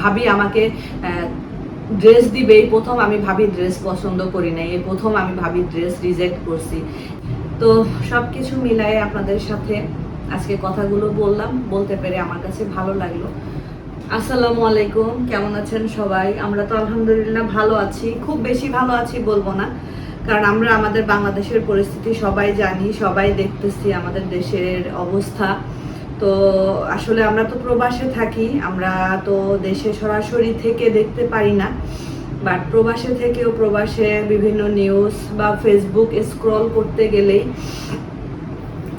ভাবি আমাকে ড্রেস দিবে। এই প্রথম আমি ভাবি ড্রেস পছন্দ করি নাই। এই প্রথম আমি ভাবি ড্রেস রিজেক্ট করছি। তো সব কিছু মিলাই আপনাদের সাথে আজকে কথাগুলো বললাম। বলতে পেরে আমার কাছে ভালো লাগল। আসসালামু আলাইকুম। কেমন আছেন সবাই? আমরা তো আলহামদুলিল্লাহ ভালো আছি। খুব বেশি ভালো আছি বলব না। কারণ আমরা আমাদের বাংলাদেশের পরিস্থিতি সবাই জানি, সবাই দেখতেছি আমাদের দেশের অবস্থা। তো আসলে আমরা তো প্রবাসে থাকি, আমরা তো দেশে সরাসরি থেকে দেখতে পারি না বাট প্রবাসে থেকেও প্রবাসে বিভিন্ন নিউজ বা ফেসবুক স্ক্রল করতে গেলেই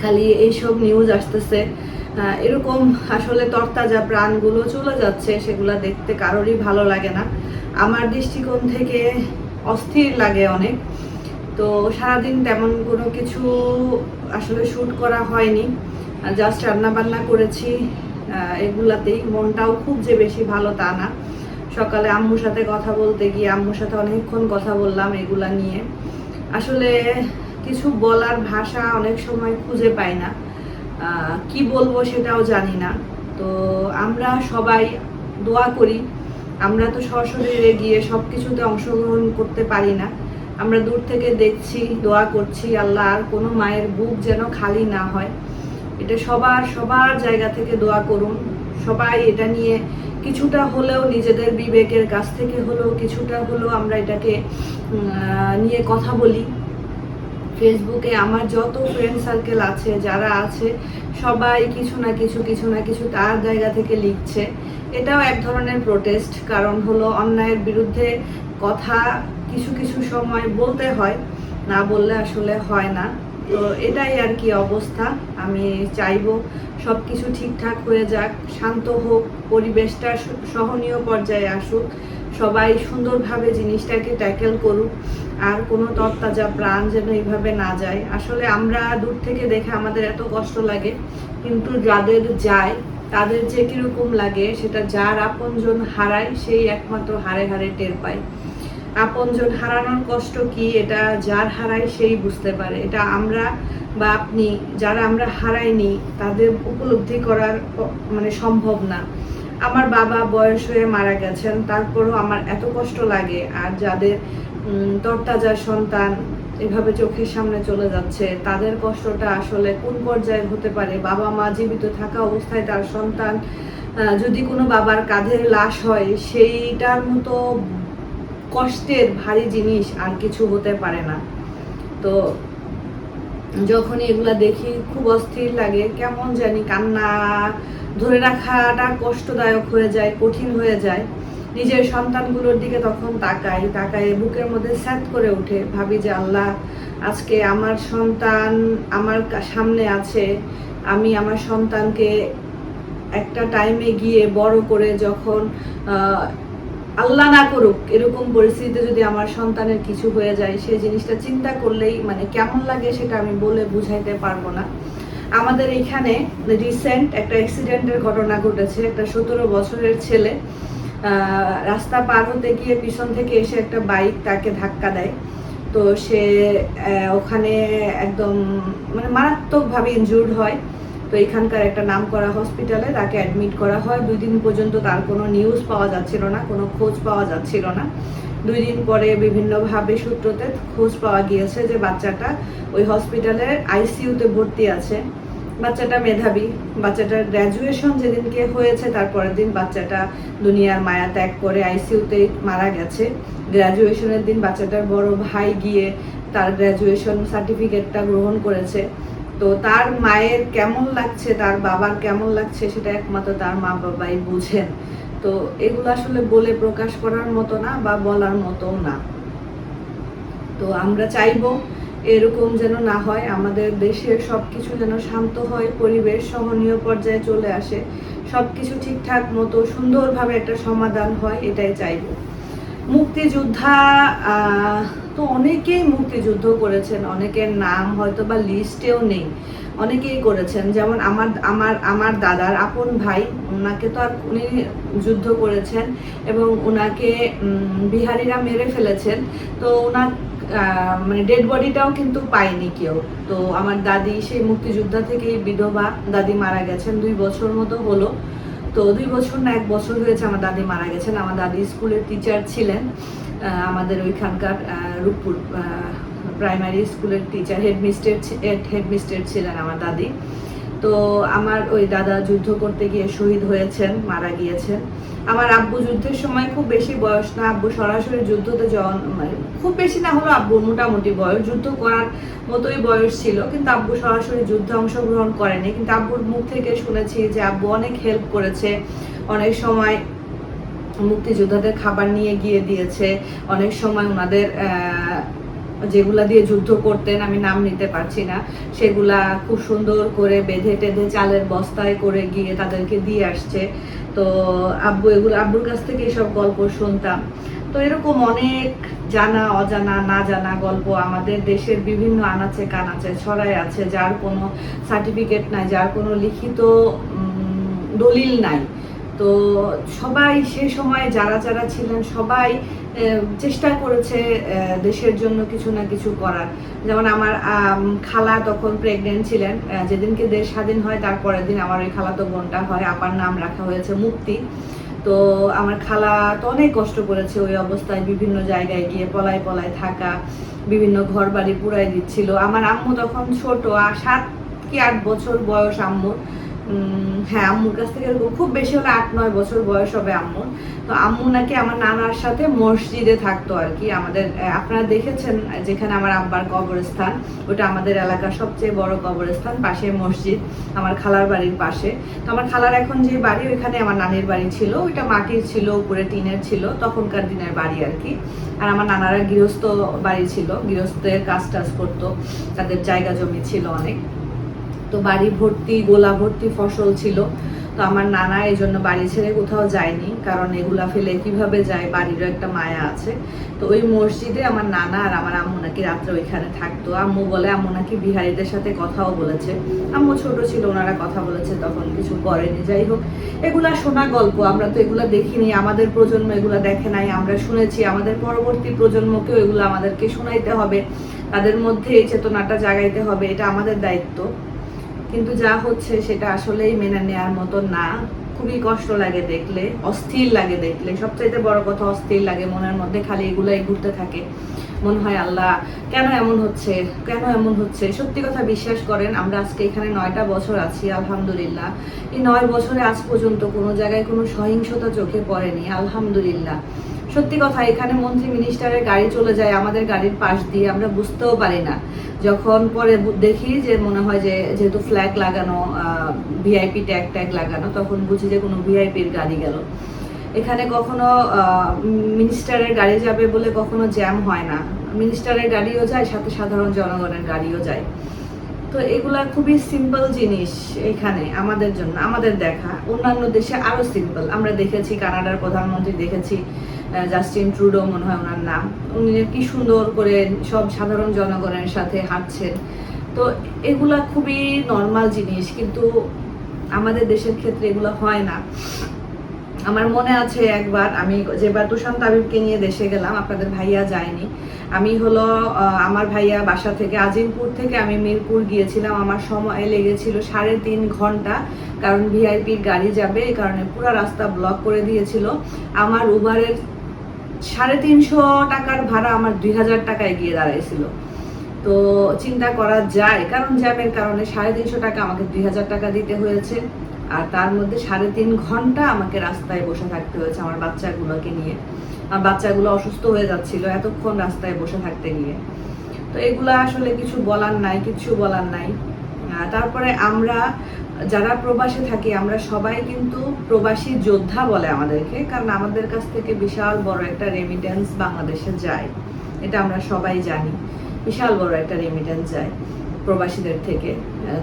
খালি এইসব নিউজ আসতেছে। এরকম আসলে তরতাজা প্রাণগুলো চলে যাচ্ছে, সেগুলো দেখতে কারোরই ভালো লাগে না। আমার দৃষ্টিকোণ থেকে অস্থির লাগে অনেক। তো সারাদিন তেমন কোনো কিছু আসলে শ্যুট করা হয়নি। জাস্ট রান্না বান্না করেছি এগুলাতেই। মনটাও খুব যে বেশি ভালো তা না। সকালে আম্মুর সাথে কথা বলতে গিয়ে আম্মুর সাথে অনেকক্ষণ কথা বললাম এগুলা নিয়ে। আসলে কিছু বলার ভাষা অনেক সময় খুঁজে পাই না। কি বলব সেটাও জানি না। তো আমরা সবাই দোয়া করি, আমরা তো সশরীরে গিয়ে সব কিছুতে অংশগ্রহণ করতে পারি না। আমরা দূর থেকে দেখছি, দোয়া করছি, আল্লাহ আর কোনো মায়ের বুক যেন খালি না হয়। এটা সবার সবার জায়গা থেকে দোয়া করুন। সবাই এটা নিয়ে কিছুটা হলেও নিজেদের বিবেকের কাছ থেকে হলেও কিছুটা হলেও আমরা এটাকে নিয়ে কথা বলি। ফেসবুকে আমার যত ফ্রেন্ড সার্কেল আছে, যারা আছে, সবাই কিছু না কিছু কিছু না কিছু তার জায়গা থেকে লিখছে। এটাও এক ধরনের প্রোটেস্ট কারণ হলো অন্যায়ের বিরুদ্ধে কথা কিছু কিছু সময় বলতে হয়, না বললে আসলে হয় না। তো এটাই আর কি অবস্থা। আমি চাইব সব কিছু ঠিকঠাক হয়ে যাক, শান্ত হোক, পরিবেশটা সহনীয় পর্যায়ে আসুক, সবাই সুন্দরভাবে জিনিসটাকে ট্যাকেল করুক, আর কোনো তরতাজা প্রাণ যেন এইভাবে না যায়। আসলে আমরা দূর থেকে দেখে আমাদের এত কষ্ট লাগে, কিন্তু যাদের যায়, তাদের যে কীরকম লাগে, সেটা যার আপনজন হারায়, সেই একমাত্র হারে হারে টের পায়। আপনজন হারানোর কষ্ট কি? এটা যার হারায় সেই বুঝতে পারে। এটা আমরা বা আপনি যারা আমরা হারাইনি তাদের উপলব্ধি করার মানে সম্ভব না। আমার বাবা বয়স হয়ে মারা গেছেন তারপরও আমার এত কষ্ট লাগে। আর যাদের উম, তরতাজা সন্তান এভাবে চোখের সামনে চলে যাচ্ছে তাদের কষ্টটা আসলে কোন পর্যায়ে হতে পারে? বাবা মা জীবিত থাকা অবস্থায় তার সন্তান যদি কোনো বাবার কাঁধের লাশ হয় সেইটার মতো কষ্টের ভারী জিনিস আর কিছু হতে পারে না। তো যখনই এগুলা দেখি খুব অস্থির লাগে, কেমন জানি কান্না ধরে রাখাটা কষ্টদায়ক হয়ে যায়, কঠিন হয়ে যায়। নিজের সন্তানগুলোর দিকে তখন তাকাই তাকাই বুকের মধ্যে স্যাত করে ওঠে, ভাবি যে আল্লাহ, আজকে আমার সন্তান আমার সামনে আছে। আমি আমার সন্তানকে একটা টাইমে গিয়ে বড় করে যখন আল্লাহ না করুক, এরকম পরিস্থিতিতে যদি আমার সন্তানের কিছু হয়ে যায় সেই জিনিসটা চিন্তা করলেই মানে কেমন লাগে সেটা আমি বলে বুঝাইতে পারব না। আমাদের এখানে রিসেন্ট একটা অ্যাক্সিডেন্টের ঘটনা ঘটেছে, একটা সতেরো বছরের ছেলে রাস্তা পার হতে গিয়ে পিছন থেকে এসে একটা বাইক তাকে ধাক্কা দেয়। তো সে ওখানে একদম মানে মারাত্মকভাবে ইনজুর্ড হয়। তো এখানকার একটা নাম করা হসপিটালে তাকে অ্যাডমিট করা হয়। দুই দিন পর্যন্ত তার কোনো নিউজ পাওয়া যাচ্ছিল না, কোনো খোঁজ পাওয়া যাচ্ছিল না। দুই দিন পরে বিভিন্নভাবে সূত্রতে খোঁজ পাওয়া গিয়েছে যে বাচ্চাটা ওই হসপিটালের আইসিইউতে ভর্তি আছে। বাচ্চাটা মেধাবী, বাচ্চাটার গ্র্যাজুয়েশন যেদিনকে হয়েছে তারপরের দিন বাচ্চাটা দুনিয়ার মায়া ত্যাগ করে আইসিইউতে মারা গেছে। গ্র্যাজুয়েশনের দিন বাচ্চাটার বড় ভাই গিয়ে তার গ্র্যাজুয়েশন সার্টিফিকেটটা গ্রহণ করেছে। তো তার মায়ের কেমন লাগছে, তার বাবার কেমন লাগছে সেটা একমাত্র তার মা বাবাই বুঝেন। তো এগুলো আসলে বলে প্রকাশ করার মতো না বা বলার মতো না। তো আমরা চাইব এরকম যেন না হয়, আমাদের দেশের সব কিছু যেন শান্ত হয়, পরিবেশ সহনীয় পর্যায়ে চলে আসে সব কিছু ঠিকঠাক মতো সুন্দরভাবে একটা সমাধান হয়, এটাই চাইব। মুক্তিযোদ্ধা তো অনেকেই মুক্তিযুদ্ধ করেছেন, অনেকের নাম হয়তো বা লিস্টেও নেই। অনেকেই করেছেন, যেমন আমার আমার আমার দাদার আপন ভাই, ওনাকে তো আর উনি যুদ্ধ করেছেন এবং ওনাকে বিহারিরা মেরে ফেলেছেন। তো ওনার মানে ডেড বডিটাও কিন্তু পায়নি কেউ। তো আমার দাদি সেই মুক্তিযোদ্ধা থেকেই বিধবা দাদি মারা গেছেন, দুই বছর মতো হলো। তো দুই বছর না, এক বছর হয়েছে আমার দাদি মারা গেছেন। আমার দাদি স্কুলের টিচার ছিলেন। আমাদের ওইখানকার রূপপুর প্রাইমারি স্কুলের টিচার হেডমিস্টার হেডমিস্টার ছিলেন আমার দাদি। তো আমার ওই দাদা যুদ্ধ করতে গিয়ে শহীদ হয়েছেন, মারা গিয়েছেন। আমার আব্বু যুদ্ধের সময় খুব বেশি বয়স না, আব্বু সরাসরি যুদ্ধতে জন মানে খুব বেশি না হলো আব্বু মোটামুটি বয়স, যুদ্ধ করার মতোই বয়স ছিল, কিন্তু আব্বু সরাসরি যুদ্ধে অংশগ্রহণ করেনি। কিন্তু আব্বুর মুখ থেকে শুনেছি যে আব্বু অনেক হেল্প করেছে, অনেক সময় মুক্তিযোদ্ধাদের খাবার নিয়ে গিয়ে দিয়েছে। অনেক সময় ওনাদের যেগুলা দিয়ে যুদ্ধ করতেন, আমি নাম নিতে পারছি না। সেগুলা খুব সুন্দর করে বেঁধে টেঁধে চালের বস্তায় করে গিয়ে তাদেরকে দিয়ে আসছে। তো আব্বু এগুলো, আব্বুর কাছ থেকে এসব গল্প শুনতাম। তো এরকম অনেক জানা, অজানা, না জানা গল্প আমাদের দেশের বিভিন্ন আনাচে কানাচে ছড়ায় আছে, যার কোনো সার্টিফিকেট নাই, যার কোনো লিখিত দলিল নাই। তো সবাই সে সময় যারা যারা ছিলেন সবাই চেষ্টা করেছে দেশের জন্য কিছু না কিছু করার। যেমন আমার খালা তখন প্রেগনেন্ট ছিলেন যেদিনকে দেশ স্বাধীন হয় তারপরের দিন আমার ওই খালাতো বোনটা হয়, আপার নাম রাখা হয়েছে মুক্তি। তো আমার খালা তো অনেক কষ্ট করেছে ওই অবস্থায় বিভিন্ন জায়গায় গিয়ে পলায় পলায় থাকা, বিভিন্ন ঘর বাড়ি পুরাই দিচ্ছিল। আমার আম্মু তখন ছোট সাত কি আট বছর বয়স আম্মুর। হ্যাঁ আম্মুর কাছ থেকে এরকম খুব বেশি হলে আট, নয় বছর বয়স হবে আম্মুর। তো আম্মু নাকি আমার নানার সাথে মসজিদে থাকতো আর কি। আমাদের আপনারা দেখেছেন যেখানে আমার আব্বার কবরস্থান। ওটা আমাদের এলাকার সবচেয়ে বড় কবরস্থান, পাশে মসজিদ, আমার খালার বাড়ির পাশে। তো আমার খালার এখন যে বাড়ি, ওইখানে আমার নানির বাড়ি ছিল। ওইটা মাটির ছিল, উপরে টিনের ছিল, তখনকার দিনের বাড়ি আর কি। আর আমার নানারা গৃহস্থ বাড়ি ছিল, গৃহস্থের কাজ টাজ করতো, তাদের জায়গা জমি ছিল অনেক। তো বাড়ি ভর্তি, গোলা ভর্তি ফসল ছিল। তো আমার নানা এই জন্য বাড়ি ছেড়ে কোথাও যায়নি, কারণ এগুলা ফেলে কীভাবে যায়, বাড়িরও একটা মায়া আছে। তো ওই মসজিদে আমার নানা আর আমার আম্মু নাকি রাত্রে ওইখানে থাকতো। আম্মু বলে, আম্মু নাকি বিহারিদের সাথে কথাও বলেছে। আম্মু ছোট ছিল, ওনারা কথা বলেছে, তখন কিছু করেনি। যাই হোক, এগুলা শোনা গল্প, আমরা তো এগুলা দেখিনি, আমাদের প্রজন্ম এগুলা দেখে নাই, আমরা শুনেছি। আমাদের পরবর্তী প্রজন্মকেও এগুলো আমাদেরকে শোনাইতে হবে, তাদের মধ্যে এই চেতনাটা জাগাইতে হবে, এটা আমাদের দায়িত্ব। কিন্তু যা হচ্ছে সেটা আসলেই মেনে নেওয়ার মতো না। খুবই কষ্ট লাগে দেখলে, অস্থির লাগে দেখলে। সবচাইতে বড় কথা অস্থির লাগে মনের মধ্যে, খালি এগুলাই ঘুরতে থাকে। মনে হয় আল্লাহ কেন এমন হচ্ছে, কেন এমন হচ্ছে? সত্যি কথা বিশ্বাস করেন, আমরা আজকে এখানে নয়টা বছর আছি, আলহামদুলিল্লাহ। এই নয় বছরে আজ পর্যন্ত কোনো জায়গায় কোনো সহিংসতা চোখে পড়েনি, আলহামদুলিল্লাহ। সত্যি কথা, এখানে মন্ত্রী মিনিস্টারের গাড়ি চলে যায়, আমাদের গাড়ির পাশ দিয়ে, আমরা বুঝতেও পারি না। যখন পরে দেখি যে মনে হয় যে, যেহেতু ফ্ল্যাগ লাগানো ভিআইপি ট্যাগ ট্যাগ লাগানো, তখন বুঝি যে কোনো ভিআইপির গাড়ি গেল। এখানে কখনো মিনিস্টারের গাড়ি যাবে বলে কখনো জ্যাম হয় না। মিনিস্টারের গাড়িও যায়, সাথে সাধারণ জনগণের গাড়িও যায়। তো এগুলা খুবই সিম্পল জিনিস এখানে, আমাদের জন্য, আমাদের দেখা। অন্যান্য দেশে আরও সিম্পল আমরা দেখেছি, কানাডার প্রধানমন্ত্রী দেখেছি জাস্টিন ট্রুডো মনে হয় ওনার নাম। উনি কি সুন্দর করে সব সাধারণ জনগণের সাথে হাঁটছেন। তো এগুলা খুবই নর্মাল জিনিস, কিন্তু আমাদের দেশের ক্ষেত্রে এগুলো হয় না। আমার মনে আছে একবার, আমি যেবার তুষান্ত আবিবকে নিয়ে দেশে গেলাম, আপনাদের ভাইয়া যায়নি। আমি হলো আমার ভাইয়া বাসা থেকে, আজিমপুর থেকে আমি মিরপুর গিয়েছিলাম। আমার সময় লেগেছিল সাড়ে তিন ঘণ্টা, কারণ ভিআইপির গাড়ি যাবে, এই কারণে পুরো রাস্তা ব্লক করে দিয়েছিল। আমার উবারের সাড়ে তিনশো টাকার ভাড়া আমার দুই হাজার টাকায় গিয়ে দাঁড়াইছিল। তো চিন্তা করা যায়, কারণ জ্যামের কারণে সাড়ে তিনশো টাকা আমাকে দুই হাজার টাকা দিতে হয়েছে, আর তার মধ্যে সাড়ে তিন ঘণ্টা আমাকে রাস্তায় বসে থাকতে হয়েছে আমার বাচ্চাগুলোকে নিয়ে। আমার বাচ্চাগুলো অসুস্থ হয়ে যাচ্ছিল এতক্ষণ রাস্তায় বসে থাকতে গিয়ে। তো এগুলো আসলে কিছু বলার নাই কিছু বলার নাই। তারপরে আমরা যারা প্রবাসে থাকি, আমরা সবাই কিন্তু প্রবাসী যোদ্ধা বলে আমাদেরকে, কারণ আমাদের কাছ থেকে বিশাল বড় একটা রেমিটেন্স বাংলাদেশে যায়। এটা আমরা সবাই জানি, বিশাল বড় একটা রেমিটেন্স যায় প্রবাসীদের থেকে।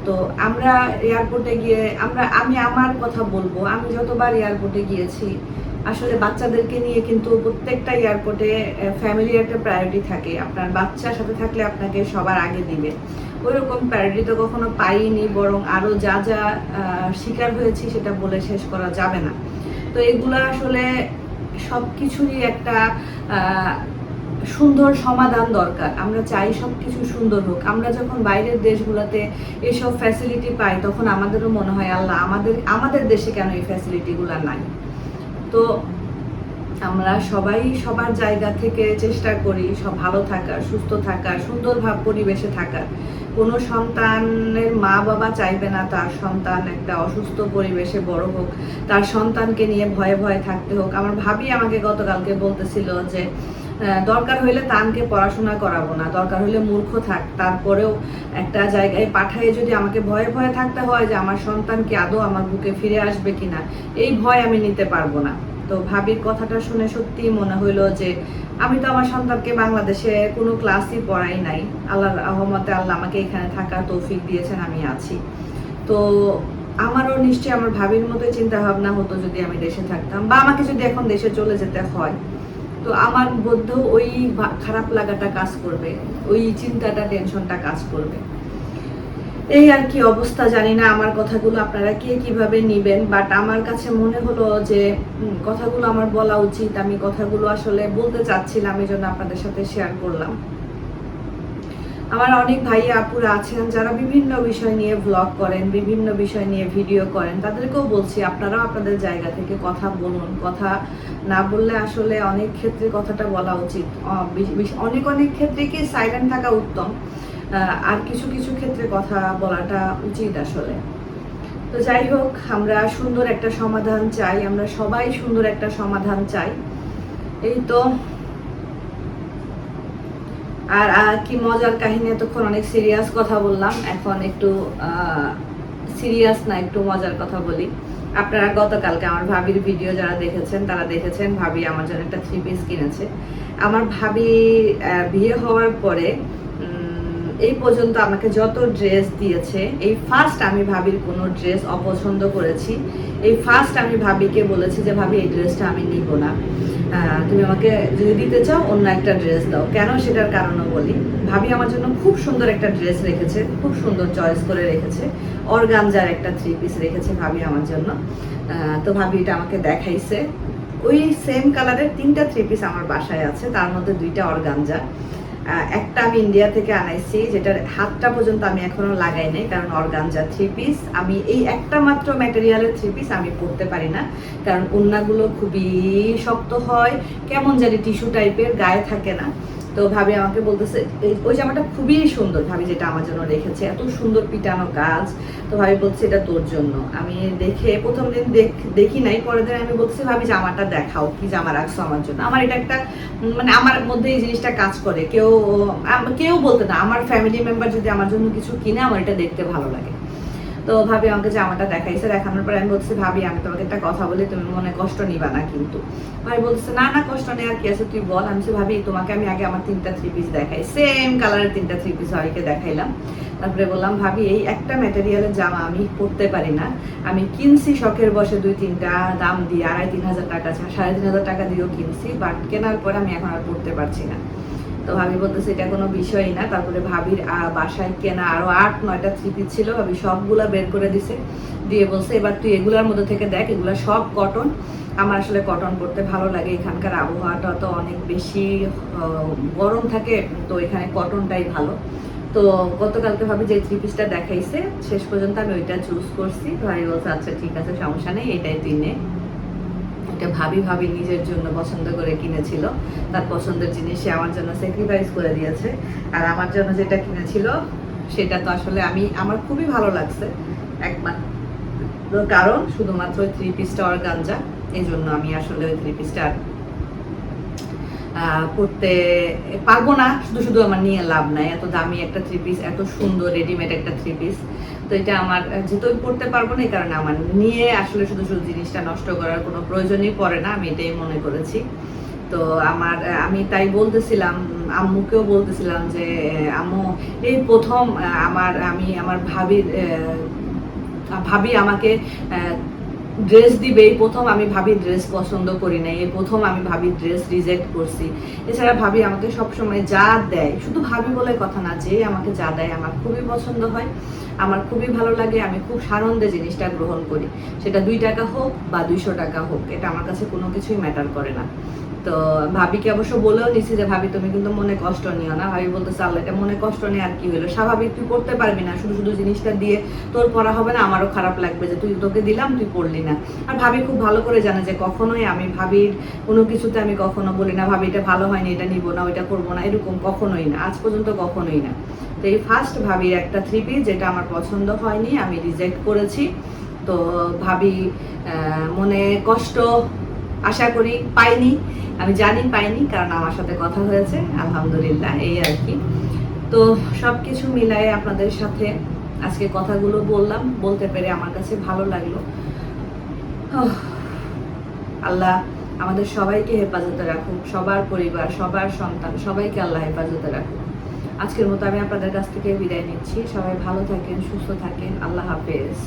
তো আমরা এয়ারপোর্টে গিয়ে, আমরা, আমি আমার কথা বলব, আমি যতবার এয়ারপোর্টে গিয়েছি, আসলে বাচ্চাদেরকে নিয়ে কিন্তু প্রত্যেকটা এয়ারপোর্টে ফ্যামিলি একটা প্রায়োরিটি থাকে। আপনার বাচ্চার সাথে থাকলে আপনাকে সবার আগে দিবে। ওইরকম প্রায়োরিটি তো কখনো পাইনি, বরং আরও যা যা শিকার হয়েছি সেটা বলে শেষ করা যাবে না। তো এগুলা আসলে সব কিছুরই একটা সুন্দর সমাধান দরকার। আমরা চাই সব কিছু সুন্দর হোক। আমরা যখন বাইরের দেশগুলোতে এসব ফ্যাসিলিটি পাই, তখন আমাদেরও মনে হয়, আল্লাহ, আমাদের আমাদের দেশে কেন এই ফ্যাসিলিটিগুলো নাই? তো আমরা সবাই সবার জায়গা থেকে চেষ্টা করি সব ভালো থাকার, সুস্থ থাকার, সুন্দর ভাব পরিবেশে থাকার। কোনো সন্তানের মা বাবা চাইবে না তার সন্তান একটা অসুস্থ পরিবেশে বড় হোক। তার সন্তানকে নিয়ে ভয়ে ভয়ে থাকতে হোক। আমার ভাবি আমাকে গতকালকে বলতেছিল যে দরকার হইলে তানকে পড়াশোনা করাবো না, দরকার হলে মূর্খ থাক। তারপরেও একটা জায়গায় পাঠায়ে যদি আমাকে ভয়ে ভয়ে থাকতে হয় যে, আমার সন্তান কি আদৌ আমার বুকে ফিরে আসবে কিনা, এই ভয় আমি নিতে পারব না। তো ভাবির কথাটা শুনে সত্যি মনে হইল যে আমি তো আমার সন্তানকে বাংলাদেশে কোনো ক্লাসই পড়াই নাই। আল্লাহ রহমতে আল্লাহ আমাকে এখানে থাকার তৌফিক দিয়েছেন, আমি আছি। তো আমারও নিশ্চয়ই আমার ভাবির মতোই চিন্তা ভাবনা হতো যদি আমি দেশে থাকতাম বা আমাকে যদি এখন দেশে চলে যেতে হয়। তো আমার মধ্যেও ওই খারাপ লাগাটা কাজ করবে, ওই চিন্তাটা টেনশনটা কাজ করবে। এই আর কি অবস্থা জানি না, আমার কথাগুলো আপনারা কে কীভাবে নিবেন বাট আমার কাছে মনে হলো যে কথাগুলো আমার বলা উচিত, আমি কথাগুলো আসলে বলতে চাচ্ছিলাম এই জন্য আপনাদের সাথে শেয়ার করলাম। আমার অনেক ভাই আপুরা আছেন, যারা বিভিন্ন বিষয় নিয়ে ব্লগ করেন, বিভিন্ন বিষয় নিয়ে ভিডিও করেন, তাদেরকেও বলছি, আপনারাও আপনাদের জায়গা থেকে কথা বলুন। কথা না বললে আসলে অনেক ক্ষেত্রে কথাটা বলা উচিত। অনেক অনেক ক্ষেত্রে কি সাইলেন্ট থাকা উত্তম। আর কিছু কিছু ক্ষেত্রে কথা বলাটা উচিত আসলে। তো যাই হোক, আমরা সুন্দর একটা সমাধান চাই, আমরা সবাই সুন্দর একটা সমাধান চাই। এই তো। আর কি মজার কাহিনী, এতক্ষণ অনেক সিরিয়াস কথা বললাম, এখন একটু সিরিয়াস না, একটু মজার কথা বলি। আপনারা গতকালকে আমার ভাবির ভিডিও যারা দেখেছেন, তারা দেখেছেন, ভাবি আমার জন্য একটা থ্রি পিস কিনেছে। আমার ভাবি বিয়ে হওয়ার পরে এই পর্যন্ত আমাকে যত ড্রেস দিয়েছে, এই ফার্স্ট আমি ভাবির কোনো ড্রেস অপছন্দ করেছি। এই ফার্স্ট আমি ভাবিকে বলেছি যে, ভাবি, এই ড্রেসটা আমি নিব না। তুমি আমাকে যদি দিতে চাও, অন্য একটা ড্রেস দাও। কেন সেটার কারণও বলি। ভাবি আমার জন্য খুব সুন্দর একটা ড্রেস রেখেছে, খুব সুন্দর চয়েস করে রেখেছে। অর্গানজার একটা থ্রি পিস রেখেছে ভাবি আমার জন্য। তো ভাবি এটা আমাকে দেখাইছে। ওই সেম কালারের তিনটা থ্রি পিস আমার বাসায় আছে, তার মধ্যে দুইটা অর্গানজা। একটা আমি ইন্ডিয়া থেকে আনাইছি, যেটার হাতটা পর্যন্ত আমি এখনও লাগাই নাই, কারণ অর্গানজা থ্রি পিস আমি এই একটা মাত্র ম্যাটেরিয়ালের থ্রি পিস আমি পরতে পারি না, কারণ ওন্নাগুলো খুবই শক্ত হয়, কেমন জানি টিস্যু টাইপের গায়ে থাকে না। তো ভাবি আমাকে বলতেছে ওই জামাটা খুবই সুন্দর। ভাবি যেটা আমার জন্য রেখেছে, এত সুন্দর পিটানো কাজ। তো ভাবি বলছে, এটা তোর জন্য। আমি দেখে প্রথম দিন দেখ- নাই, পরের দিন আমি বলছি ভাবি, জামাটা দেখাও, কি জামা রাখছো আমার জন্য? আমার এটা একটা মানে আমার মধ্যে এই জিনিসটা কাজ করে। কেউ কেউ বলতে না, আমার ফ্যামিলি মেম্বার যদি আমার জন্য কিছু কিনে, আমার এটা দেখতে ভালো লাগে। তো ভাবি আমাকে জামাটা দেখাইছে দেখানোর পরে আমি বলছি ভাবি, আমি তোমাকে একটা কথা বলি, তুমি মনে কষ্ট নিবা না কিন্তু। ভাই বলছে না না, কষ্ট নেই, আর কি আছে, তুই বল। আমি ভাবি, তোমাকে আমি আগে আমার তিনটা থ্রি পিস দেখাই। সেম কালারের তিনটা থ্রি পিস ভাবিকে দেখাইলাম। তারপরে বললাম, ভাবি, এই একটা ম্যাটেরিয়ালের জামা আমি পরতে পারি না। আমি কিনছি শখের বসে দুই তিনটা, দাম দিয়ে আড়াই তিন হাজার টাকা সাড়ে তিন হাজার টাকা দিয়েও কিনছি বাট কেনার পরে আমি এখন আর পরতে পারছি না। তো ভাবি বলতেছে, এটা কোনো বিষয়ই না। তারপরে ভাবির বাসায় কেনা আরও আট, নয়টা পিস ছিল। ভাবি সবগুলা বের করে দিছে। দিয়ে বলছে, এবার তুই এগুলার মধ্যে থেকে দেখ, এগুলা সব কটন আমার আসলে কটন পরতে ভালো লাগে। এখানকার আবহাওয়াটা তো অনেক বেশি গরম থাকে, তো এখানে কটনটাই ভালো। তো গতকালকে ভাবি যে থ্রি পিসটা দেখাইছে, শেষ পর্যন্ত আমি ওইটা চুজ করছি। ভাই বলছে আচ্ছা ঠিক আছে, সমস্যা নেই, এটাই তুই নে। এটা ভাবি ভাবি নিজের জন্য পছন্দ করে কিনেছিল। তার পছন্দের জিনিস সে আমার জন্য স্যাক্রিফাইস করে দিয়েছে। আর আমার জন্য যেটা কিনেছিল, সেটা তো আসলে আমি, আমার খুবই ভালো লাগছে। একমাত্র কারণ শুধুমাত্র ওই থ্রি পিসটা অর্গানজা এই জন্য আমি আসলে ওই থ্রি পিসটা পড়তে পারব না। শুধু শুধু আমার নিয়ে লাভ নাই। এত দামি একটা থ্রি পিস এত সুন্দর রেডিমেড একটা থ্রি পিস তো এটা আমার, যেহেতু আমি পড়তে পারব না, এই কারণে আমার নিয়ে আসলে শুধু শুধু জিনিসটা নষ্ট করার কোনো প্রয়োজনই পড়ে না, আমি এটাই মনে করেছি। তো আমার, আমি তাই বলতেছিলাম, আম্মুকেও বলতেছিলাম যে, আম্মু, এই প্রথম, আমার, আমি, আমার ভাবির ভাবি আমাকে ড্রেস দিবে, এই প্রথম আমি ভাবি ড্রেস পছন্দ করি নাই, এই প্রথম আমি ভাবি ড্রেস রিজেক্ট করছি। এছাড়া ভাবি আমাকে সবসময় যা দেয়, শুধু ভাবি বলে কথা না, যে আমাকে যা দেয় আমার খুবই পছন্দ হয়, আমার খুবই ভালো লাগে, আমি খুব সানন্দে জিনিসটা গ্রহণ করি। সেটা দুই টাকা হোক বা দুইশো টাকা হোক, এটা আমার কাছে কোনো কিছুই ম্যাটার করে না। তো ভাবিকে অবশ্য বলেও নিছি যে, ভাবি, তুমি কিন্তু মনে কষ্ট নিও না। ভাবি বলতেছে, আল্লাহ, এটা মনে কষ্ট নেই আর কি হলো স্বাভাবিক তুই করতে পারবি না। শুধু শুধু জিনিসটা দিয়ে তোর পড়া হবে না, আমারও খারাপ লাগবে যে, তুই তোকে দিলাম, তুই পড়লি না। আর ভাবি খুব ভালো করে জানে যে, কখনোই আমি ভাবির কোনো কিছুতে আমি কখনো বলি না, ভাবি, এটা ভালো হয়নি, এটা নিব না, ওইটা করব না, এরকম কখনোই না, আজ পর্যন্ত কখনোই না। তো এই ফার্স্ট ভাবির একটা থ্রি পিস যেটা আমার পছন্দ হয়নি, আমি রিজেক্ট করেছি। তো ভাবি মনে কষ্ট আশা করি পাইনি। আমি জানি পাইনি, কারণ আমার সাথে কথা হয়েছে, আলহামদুলিল্লাহ, এই আর কি। তো সব কিছু মিলায়ে আপনাদের সাথে আজকে কথাগুলো বললাম, বলতে পেরে আমার কাছে ভালো লাগল। আল্লাহ আমাদের সবাইকে হেফাজতে রাখুক, সবার পরিবার, সবার সন্তান, সবাইকে আল্লাহ হেফাজতে রাখুক। আজকের মতো আমি আপনাদের কাছ থেকে বিদায় নিচ্ছি। সবাই ভালো থাকেন, সুস্থ থাকেন। আল্লাহ হাফেজ।